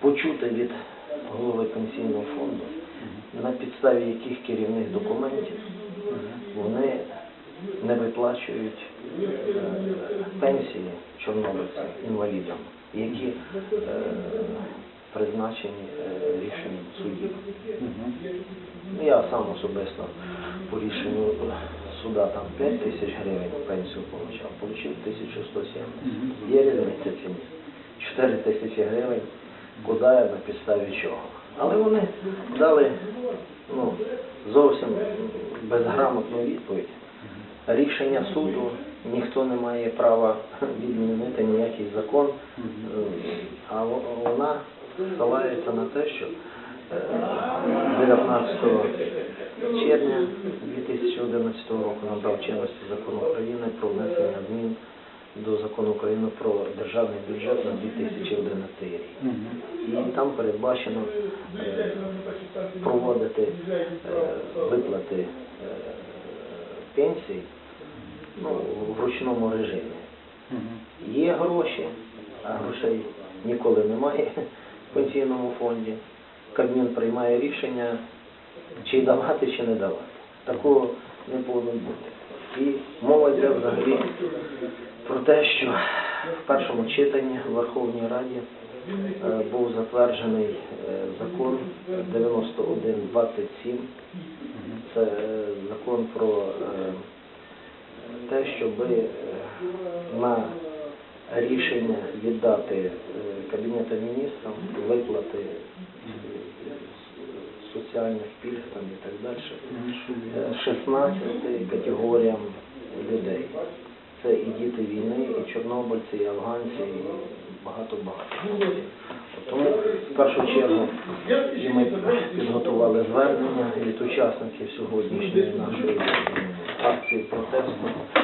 почути від голови пенсійного фонду, на підставі яких керівних документів вони не виплачують е, пенсії чорнобильцям, інвалідам, які е, призначені е, рішенням судів. Ну, Я сам особисто по рішенню суда там 5 тисяч гривень пенсію отримав, отримав 1170. Є різниця чи ні? 4 тисячі гривень, куди на підставі чого. Але вони дали ну, зовсім безграмотну відповідь. Рішення суду ніхто не має права відмінити ніякий закон, Е, а вона ссилається на те, що е, 19 червня 2011 року набрав чинності закон України про внесення змін до закону України про державний бюджет на 2011 рік. І там передбачено е, проводити е, виплати е, пенсій ну, в ручному режимі. Є гроші, а грошей ніколи немає в пенсійному фонді. Кабмін приймає рішення, чи давати, чи не давати. Такого не повинно бути. І мова йде взагалі про те, що в першому читанні в Верховній Раді е, був затверджений е, закон 9127. Це е, закон про те, щоб на рішення віддати Кабінету міністрам виплати соціальних пільг там і так далі. Е, 16 категоріям чорнобильці, і афганці, і багато-багато. Тому, в першу чергу, і ми підготували звернення від учасників сьогоднішньої нашої акції протесту.